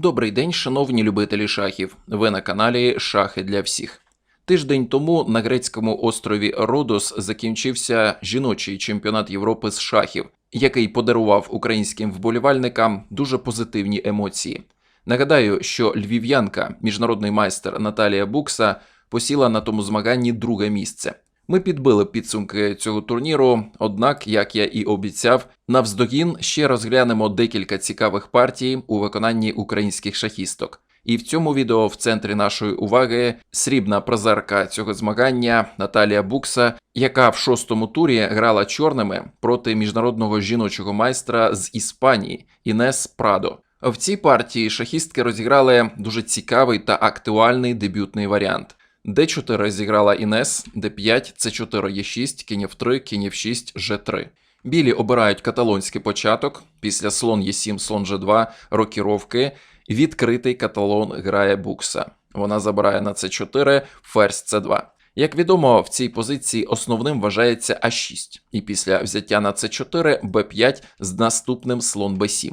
Добрий день, шановні любителі шахів. Ви на каналі Шахи для всіх. Тиждень тому на грецькому острові Родос закінчився жіночий чемпіонат Європи з шахів, який подарував українським вболівальникам дуже позитивні емоції. Нагадаю, що львів'янка, міжнародний майстер Наталія Букса, посіла на тому змаганні друге місце. Ми підбили підсумки цього турніру, однак, як я і обіцяв, навздогін ще розглянемо декілька цікавих партій у виконанні українських шахісток. І в цьому відео в центрі нашої уваги срібна призерка цього змагання Наталія Букса, яка в шостому турі грала чорними проти міжнародного жіночого майстра з Іспанії Інес Прадо. В цій партії шахістки розіграли дуже цікавий та актуальний дебютний варіант. Д4 зіграла Інес, Д5, С4 Е6, кінь F3, кінь F6, Ж3. Білі обирають каталонський початок, після слон Е7, слон Ж2, рокіровки. Відкритий каталон грає Букса. Вона забирає на С4, ферзь С2. Як відомо, в цій позиції основним вважається А6, і після взяття на С4 Б5 з наступним слон Б7.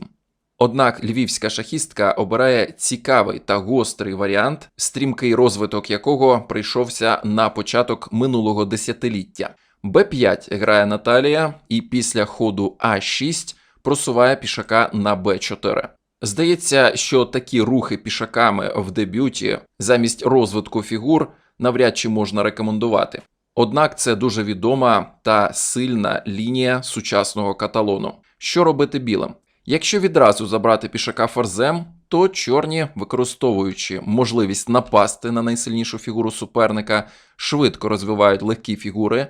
Однак львівська шахістка обирає цікавий та гострий варіант, стрімкий розвиток якого прийшовся на початок минулого десятиліття. Б5 грає Наталія, і після ходу А6 просуває пішака на Б4. Здається, що такі рухи пішаками в дебюті замість розвитку фігур навряд чи можна рекомендувати. Однак це дуже відома та сильна лінія сучасного каталону. Що робити білим? Якщо відразу забрати пішака форзем, то чорні, використовуючи можливість напасти на найсильнішу фігуру суперника, швидко розвивають легкі фігури.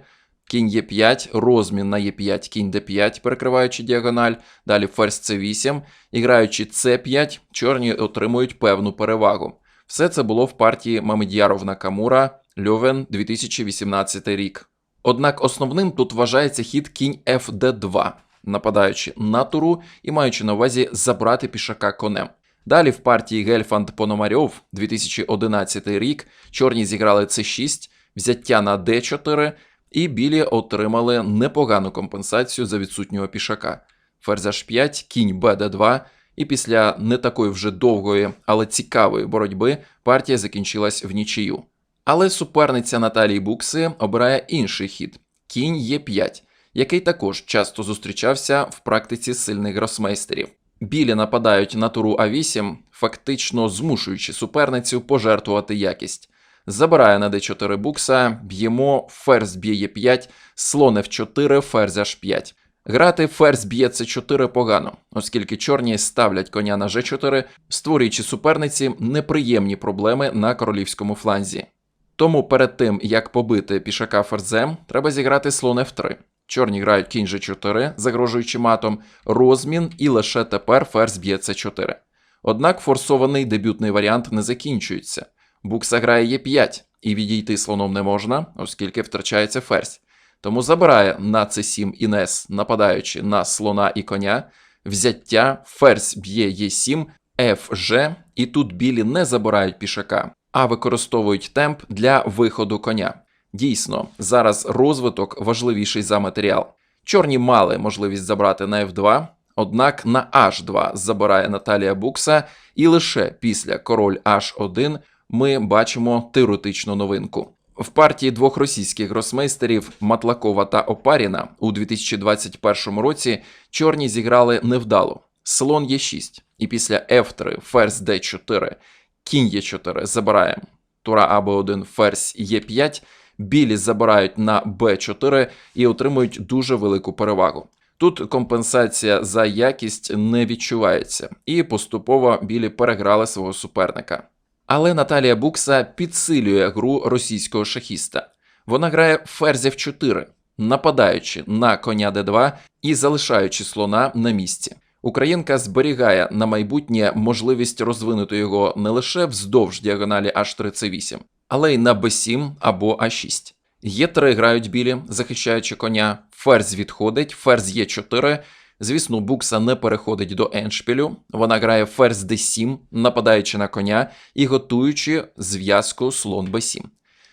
Кінь Е5, розмін на Е5, кінь Д5, перекриваючи діагональ, далі ферзь С8, і граючи С5, чорні отримують певну перевагу. Все це було в партії Мамед'яров Накамура Льовен 2018 рік. Однак основним тут вважається хід кінь ФД2, нападаючи на туру і маючи на увазі забрати пішака конем. Далі в партії Гельфанд Пономарьов 2011 рік чорні зіграли С6, взяття на Д4, і білі отримали непогану компенсацію за відсутнього пішака. Ферзь H5, кінь БД2, і після не такої вже довгої, але цікавої боротьби партія закінчилась в нічию. Але суперниця Наталії Букси обирає інший хід кінь Е5, який також часто зустрічався в практиці сильних гросмейстерів. Білі нападають на туру А8, фактично змушуючи суперницю пожертвувати якість. Забирає на d4 букса, б'ємо, ферзь б'є Е5, слон F4, ферзь H5. Грати ферзь б'є С4 погано, оскільки чорні ставлять коня на G4, створюючи суперниці неприємні проблеми на королівському фланзі. Тому перед тим, як побити пішака ферзем, треба зіграти слон F3. Чорні грають кінь G4, загрожуючи матом, розмін, і лише тепер ферзь б'є С4. Однак форсований дебютний варіант не закінчується. Букса грає Е5, і відійти слоном не можна, оскільки втрачається ферзь. Тому забирає на С7 Інес, нападаючи на слона і коня, взяття, ферзь б'є Е7, FG, і тут білі не забирають пішака, а використовують темп для виходу коня. Дійсно, зараз розвиток важливіший за матеріал. Чорні мали можливість забрати на F2, однак на H2 забирає Наталія Букса, і лише після король H1 ми бачимо теоретичну новинку. В партії двох російських гросмейстерів Матлакова та Опаріна у 2021 році чорні зіграли невдало. Слон Е6, і після F3, ферзь D4, кінь Е4 забираємо. Тура АБ1, ферзь Е5, білі забирають на Б4 і отримують дуже велику перевагу. Тут компенсація за якість не відчувається, і поступово білі переграли свого суперника. Але Наталія Букса підсилює гру російського шахіста. Вона грає ферзь F4, нападаючи на коня d2 і залишаючи слона на місці. Українка зберігає на майбутнє можливість розвинути його не лише вздовж діагоналі H3C8, але й на B7 або А6. Е3 грають білі, захищаючи коня, ферзь відходить, ферзь Е4. Звісно, букса не переходить до еншпілю. Вона грає ферзь d7, нападаючи на коня і готуючи зв'язку слон b7.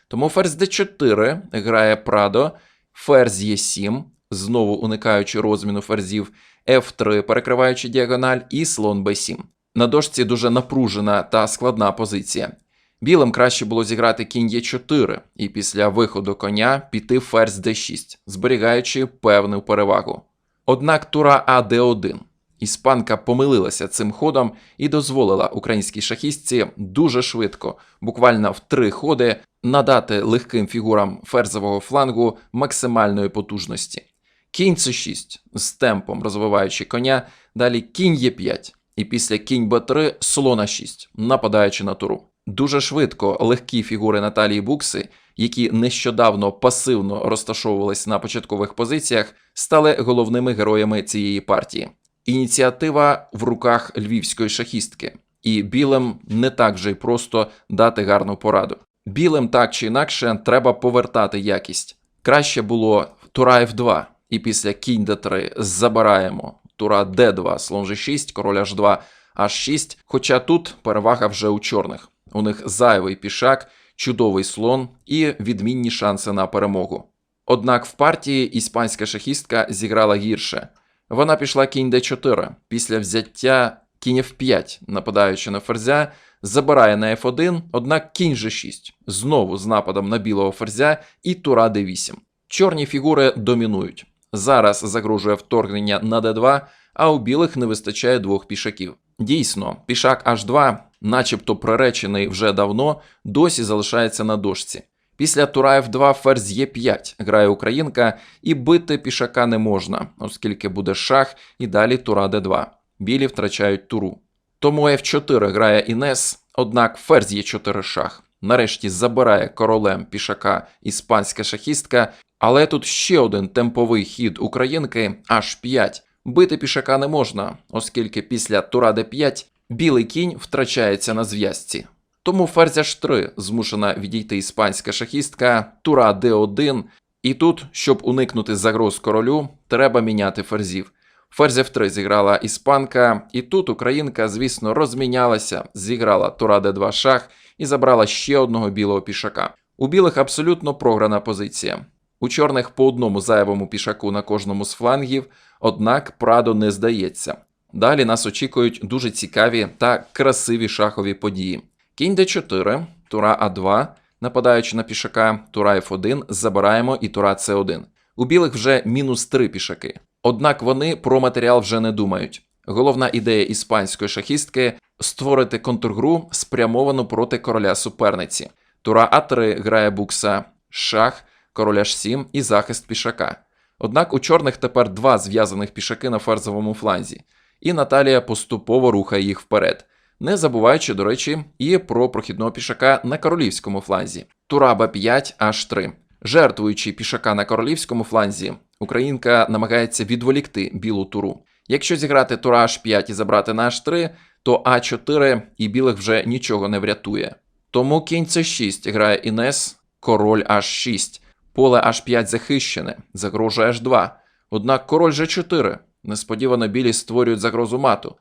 Тому ферзь d4 грає Прадо, ферзь e7, знову уникаючи розміну ферзів, f3, перекриваючи діагональ, і слон b7. На дошці дуже напружена та складна позиція. Білим краще було зіграти кінь Е4 і після виходу коня піти ферзь d6, зберігаючи певну перевагу. Однак тура А Д1. Іспанка помилилася цим ходом і дозволила українській шахістці дуже швидко, буквально в три ходи, надати легким фігурам ферзового флангу максимальної потужності. Кінь С6 з темпом розвиваючи коня, далі кінь Е5, і після кінь Б3 слон А6, нападаючи на туру. Дуже швидко легкі фігури Наталії Букси, які нещодавно пасивно розташовувались на початкових позиціях, стали головними героями цієї партії. Ініціатива в руках львівської шахістки, і білим не так вже й просто дати гарну пораду. Білим так чи інакше треба повертати якість. Краще було тура F2, і після кінь d3 забираємо тура d2, слон g6, король h2, h6, хоча тут перевага вже у чорних. У них зайвий пішак, чудовий слон і відмінні шанси на перемогу. Однак в партії іспанська шахістка зіграла гірше. Вона пішла кінь d4 після взяття кінь f5, нападаючи на ферзя, забирає на f1, однак кінь g6, знову з нападом на білого ферзя і тура d8. Чорні фігури домінують. Зараз загрожує вторгнення на d2, а у білих не вистачає двох пішаків. Дійсно, пішак h2, начебто приречений вже давно, досі залишається на дошці. Після тура F2 ферзь Е5 грає українка, і бити пішака не можна, оскільки буде шах і далі тура d2. Білі втрачають туру. Тому F4 грає Інес, однак ферзь Е4 шах. Нарешті забирає королем пішака іспанська шахістка, але тут ще один темповий хід українки H5. Бити пішака не можна, оскільки після тура d5 білий кінь втрачається на зв'язці. Тому ферзь h3 змушена відійти іспанська шахістка, тура d1, і тут, щоб уникнути загроз королю, треба міняти ферзів. Ферзь f3 зіграла іспанка, і тут українка, звісно, розмінялася, зіграла тура d2 шах і забрала ще одного білого пішака. У білих абсолютно програна позиція. У чорних по одному зайвому пішаку на кожному з флангів, однак Прадо не здається. Далі нас очікують дуже цікаві та красиві шахові події. Кінь d4, тура А2, нападаючи на пішака, тура F1, забираємо і тура С1. У білих вже мінус 3 пішаки. Однак вони про матеріал вже не думають. Головна ідея іспанської шахістки створити контргру, спрямовану проти короля суперниці. Тура А3 грає букса, шах, король H7 і захист пішака. Однак у чорних тепер два зв'язаних пішаки на ферзовому фланзі, і Наталія поступово рухає їх вперед, не забуваючи, до речі, і про прохідного пішака на королівському фланзі. Тура Б5 H3. Жертвуючи пішака на королівському фланзі, українка намагається відволікти білу туру. Якщо зіграти тура H5 і забрати на H3, то А4 і білих вже нічого не врятує. Тому кінь С6 грає Інес, король H6. Поле H5 захищене, загрожує H2. Однак король G4. Несподівано білі створюють загрозу мату.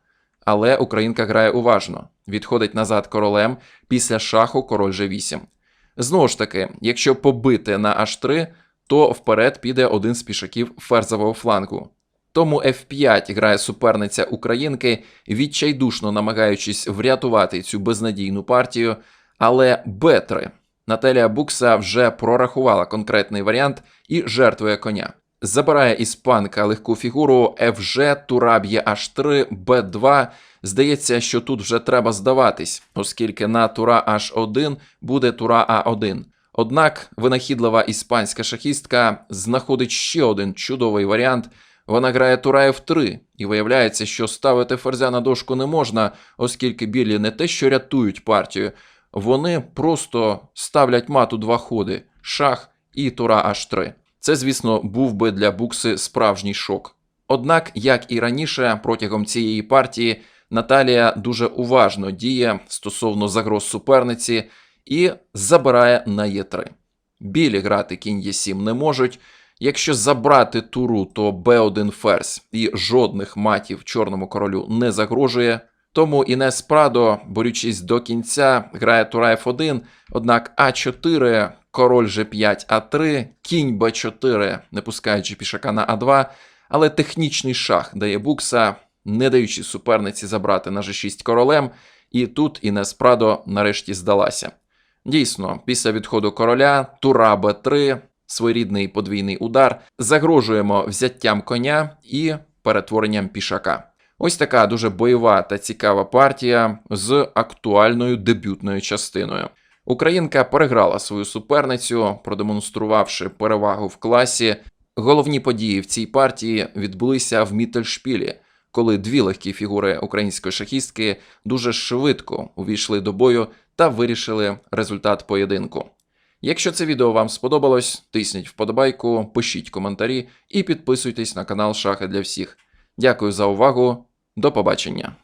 Але українка грає уважно, відходить назад королем, після шаху король G8. Знову ж таки, якщо побити на H3, то вперед піде один з пішаків ферзового флангу. Тому F5 грає суперниця українки, відчайдушно намагаючись врятувати цю безнадійну партію, але Б3. Наталія Букса вже прорахувала конкретний варіант і жертвує коня. Забирає іспанка легку фігуру FG, тура б'є H3, B2. Здається, що тут вже треба здаватись, оскільки на тура H1 буде тура А1. Однак винахідлива іспанська шахістка знаходить ще один чудовий варіант. Вона грає тура F3, і виявляється, що ставити ферзя на дошку не можна, оскільки білі не те, що рятують партію, вони просто ставлять мату два ходи шах і тура H3. Це, звісно, був би для букси справжній шок. Однак, як і раніше, протягом цієї партії Наталія дуже уважно діє стосовно загроз суперниці і забирає на Е3. Білі грати кінь Е7 не можуть. Якщо забрати туру, то Б1 ферзь і жодних матів чорному королю не загрожує. Тому Інес Прадо, борючись до кінця, грає тура F1, однак А4, король G5, А3, кінь Б4, не пускаючи пішака на А2, але технічний шах дає букса, не даючи суперниці забрати на G6 королем, і тут Інес Прадо нарешті здалася. Дійсно, після відходу короля, тура Б3, своєрідний подвійний удар, загрожуємо взяттям коня і перетворенням пішака. Ось така дуже бойова та цікава партія з актуальною дебютною частиною. Українка переграла свою суперницю, продемонструвавши перевагу в класі. Головні події в цій партії відбулися в Міттельшпілі, коли дві легкі фігури української шахістки дуже швидко увійшли до бою та вирішили результат поєдинку. Якщо це відео вам сподобалось, тисніть вподобайку, пишіть коментарі і підписуйтесь на канал Шахи для всіх. Дякую за увагу. До побачення.